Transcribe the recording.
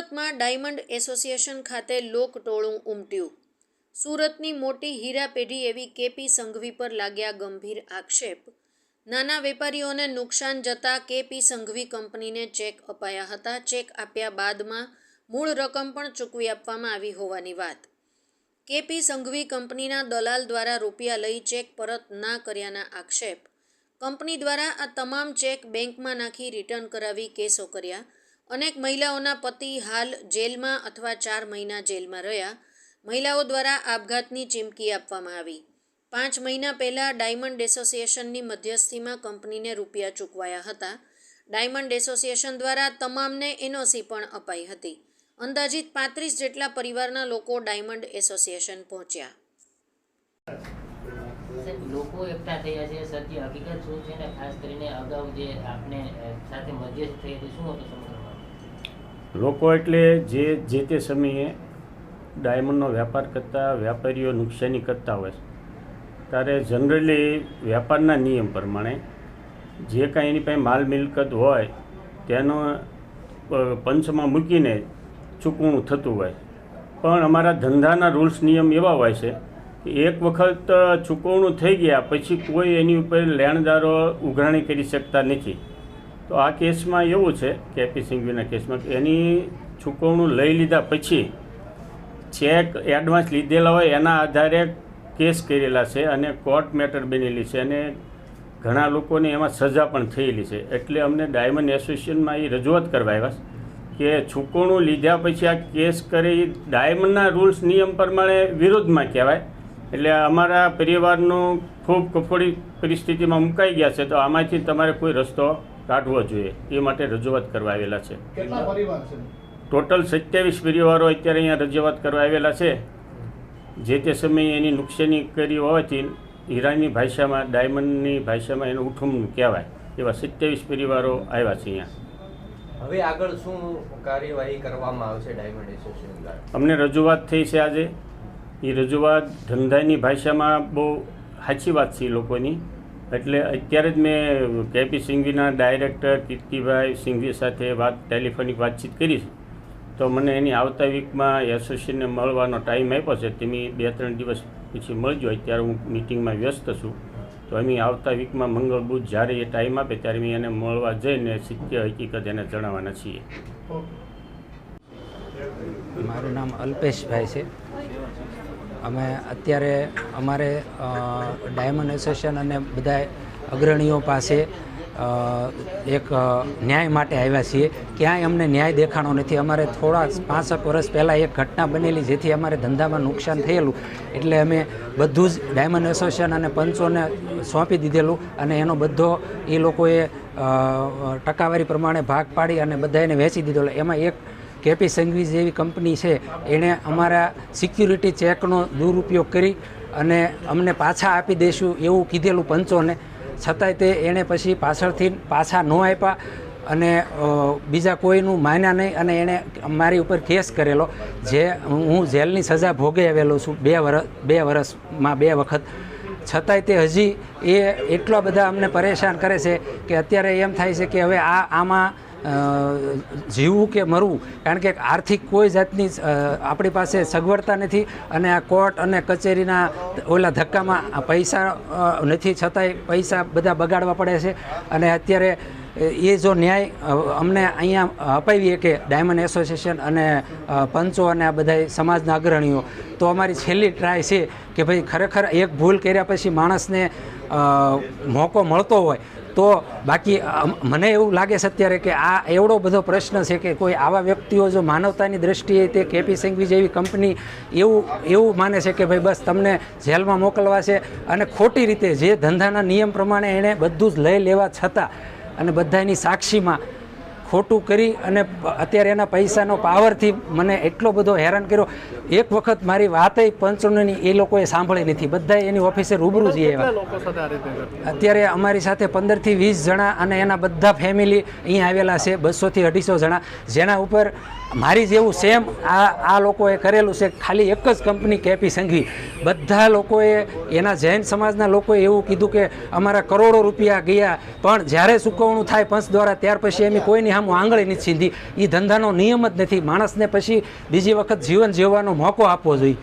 સુરતમાં diamond association ખાતે લોકટોળું ઉમટ્યું. સુરતની મોટી હીરા પેઢી એવી કેપી સંઘવી પર લાગ્યા ગંભીર આક્ષેપ. નાના વેપારીઓને નુકસાન જતા કેપી સંઘવી કંપનીને ચેક અપાયા હતા. ચેક આપ્યા બાદમાં મૂળ રકમ પણ ચૂકવી આપવામાં આવી હોવાની વાત. કેપી સંઘવી કંપનીના દલાલ દ્વારા રૂપિયા લઈ ચેક પરત ના કર્યાના આક્ષેપ. કંપની દ્વારા આ તમામ ચેક બેંકમાં નાખી રિટર્ન કરાવી કેસો કર્યા. અનેક મહિલાઓના પતિ હાલ જેલમાં અથવા ચાર મહિના જેલમાં રહ્યા. મહિલાઓ દ્વારા આપઘાતની ચીમકી આપવામાં આવી. પાંચ મહિના પહેલાં ડાયમંડ એસોસિએશનની મધ્યસ્થીમાં કંપનીને રૂપિયા ચૂકવાયા હતા. ડાયમંડ એસોસિએશન દ્વારા તમામને એનઓસી પણ અપાઈ હતી. અંદાજિત પાંત્રીસ જેટલા પરિવારના લોકો ડાયમંડ એસોસિએશન પહોંચ્યા. લોકો એકઠા થયા છે. સત્ય હકીકત શું છે ને? ખાસ કરીને અગાઉ જે આપને સાથે મધ્યસ્થ થઈ હતી શું હતું સમગ્ર? લોકો એટલે જે જે તે સમયે ડાયમંડનો વેપાર કરતા વેપારીઓ નુકસાની કરતા હોય ત્યારે જનરલી વેપારના નિયમ પ્રમાણે જે કાંઈ એની પાસે માલ મિલકત હોય, તેનો પંચમાં મૂકીને ચૂકવણું થતું હોય. પણ અમારા ધંધાના રૂલ્સ નિયમ એવા હોય છે કે એક વખત ચૂકવણું થઈ ગયા, પછી કોઈ એની ઉપર લેણદારો ઉઘરાણી કરી શકતા નથી. તો આ કેસમાં એવું છે કે એપી સિંઘવીના કેસમાં એની ચૂકવણું લઈ લીધા પછી ચેક એડવાન્સ લીધેલા હોય એના આધારે કેસ કરેલા છે અને કોર્ટ મેટર બનેલી છે અને ઘણા લોકોને એમાં સજા પણ થયેલી છે. એટલે અમને ડાયમંડ એસોસિએશનમાં એ રજૂઆત કરવા આવ્યા કે ચૂકવણું લીધા પછી આ કેસ કરી ડાયમંડના રૂલ્સ નિયમ પ્રમાણે વિરોધમાં કહેવાય. એટલે અમારા પરિવારનું ખૂબ કફોડી પરિસ્થિતિમાં મુકાઈ ગયા છે. તો આમાંથી તમારે કોઈ રસ્તો કાઢવો જોઈએ. એ માટે રજૂઆત કરવા આવેલા છે. કેટલા પરિવાર છે? ટોટલ સત્યાવીસ પરિવારો અત્યારે અહીંયા રજૂઆત કરવા આવેલા છે. જે તે સમયે એની નુકસાની કરી હોવાથી હીરાની ભાષામાં ડાયમંડની ભાષામાં એનું ઉઠું કહેવાય એવા સત્યાવીસ પરિવારો આવ્યા છે અહીંયા. હવે આગળ શું કાર્યવાહી કરવામાં આવશે ડાયમંડ એસોસિએશન અમને રજૂઆત થઈ છે આજે. એ રજૂઆત ધંધાની ભાષામાં બહુ સાચી વાત છે એ લોકોની. એટલે અત્યારે જ મેં કેપી સિંઘવીના ડાયરેક્ટર કીર્તિભાઈ સિંઘવી સાથે વાત ટેલિફોનિક વાતચીત કરી છે. તો મને એની આવતા વીકમાં એસોસિએશનને મળવાનો ટાઈમ આપ્યો છે. તમે બે ત્રણ દિવસ પછી મળજો. અત્યારે હું મિટિંગમાં વ્યસ્ત છું. તો અમે આવતા વીકમાં મંગળ બુધ જ્યારે એ ટાઈમ આપે ત્યારે અમે એને મળવા જઈને સત્ય હકીકત એને જણાવવાના છીએ. મારું નામ અલ્પેશભાઈ છે. અમે અત્યારે અમારે ડાયમંડ એસોસિએશન અને બધા અગ્રણીઓ પાસે એક ન્યાય માટે આવ્યા છીએ. ક્યાંય અમને ન્યાય દેખાણો નથી. અમારે થોડા પાંસઠ વર્ષ પહેલાં એક ઘટના બનેલી જેથી અમારે ધંધામાં નુકસાન થયેલું. એટલે અમે બધું જ ડાયમંડ એસોસિએશન અને પંચોને સોંપી દીધેલું અને એનો બધો એ લોકોએ ટકાવારી પ્રમાણે ભાગ પાડી અને બધા એને વેચી દીધેલો. એમાં એક કેપી સંઘવી જેવી કંપની છે, એણે અમારા સિક્યુરિટી ચેકનો દુરુપયોગ કરી અને અમને પાછા આપી દઈશું એવું કીધેલું પંચોને. છતાંય તે એણે પછી પાછળથી પાછા ન આપ્યા અને બીજા કોઈનું માન્યા નહીં અને એણે મારી ઉપર કેસ કરેલો. જે હું જેલની સજા ભોગે આવેલો છું બે વર્ષ બે વર્ષમાં બે વખત. છતાંય તે હજી એ એટલા બધા અમને પરેશાન કરે છે કે અત્યારે એમ થાય છે કે હવે આ, આમાં જીવવું કે મરવું? કારણ કે આર્થિક કોઈ જાતની આપણી પાસે સગવડતા નથી અને આ કોર્ટ અને કચેરીના ઓલા ધક્કામાં પૈસા નથી, છતાંય પૈસા બધા બગાડવા પડે છે. અને અત્યારે એ જો ન્યાય અમને અહીંયા અપાવીએ કે ડાયમંડ એસોસિએશન અને પંચો અને આ બધા સમાજના અગ્રણીઓ, તો અમારી છેલ્લી ટ્રાય છે કે ભાઈ ખરેખર એક ભૂલ કર્યા પછી માણસને મોકો મળતો હોય, તો બાકી મને એવું લાગે છે અત્યારે કે આ એવડો બધો પ્રશ્ન છે કે કોઈ આવા વ્યક્તિઓ જો માનવતાની દ્રષ્ટિએ તે કેપી સિંઘવી જેવી કંપની એવું એવું માને છે કે ભાઈ બસ તમને જેલમાં મોકલવા છે અને ખોટી રીતે જે ધંધાના નિયમ પ્રમાણે એણે બધું જ લઈ લેવા છતાં અને બધાની સાક્ષીમાં ખોટું કરી અને અત્યારે એના પૈસાનો પાવરથી મને એટલો બધો હેરાન કર્યો. એક વખત મારી વાતે પંચોની એ લોકોએ સાંભળી નથી બધા એની ઓફિસે રૂબરૂ જઈએ? અત્યારે અમારી સાથે પંદરથી વીસ જણા અને એના બધા ફેમિલી અહીંયા આવેલા છે બસોથી અઢીસો જણા. જેના ઉપર મારી જેવું સેમ આ આ લોકોએ કરેલું છે ખાલી એક જ કંપની કેપી સંઘવી. બધા લોકોએ એના જૈન સમાજના લોકોએ એવું કીધું કે અમારા કરોડો રૂપિયા ગયા પણ જ્યારે ચૂકવણું થાય પંચ દ્વારા ત્યાર પછી એમ કોઈની સામે સામું આંગળી નથી સીધી. એ ધંધાનો નિયમ જ નથી. માણસને પછી બીજી વખત જીવન જીવવાનો મોકો આપવો જોઈએ.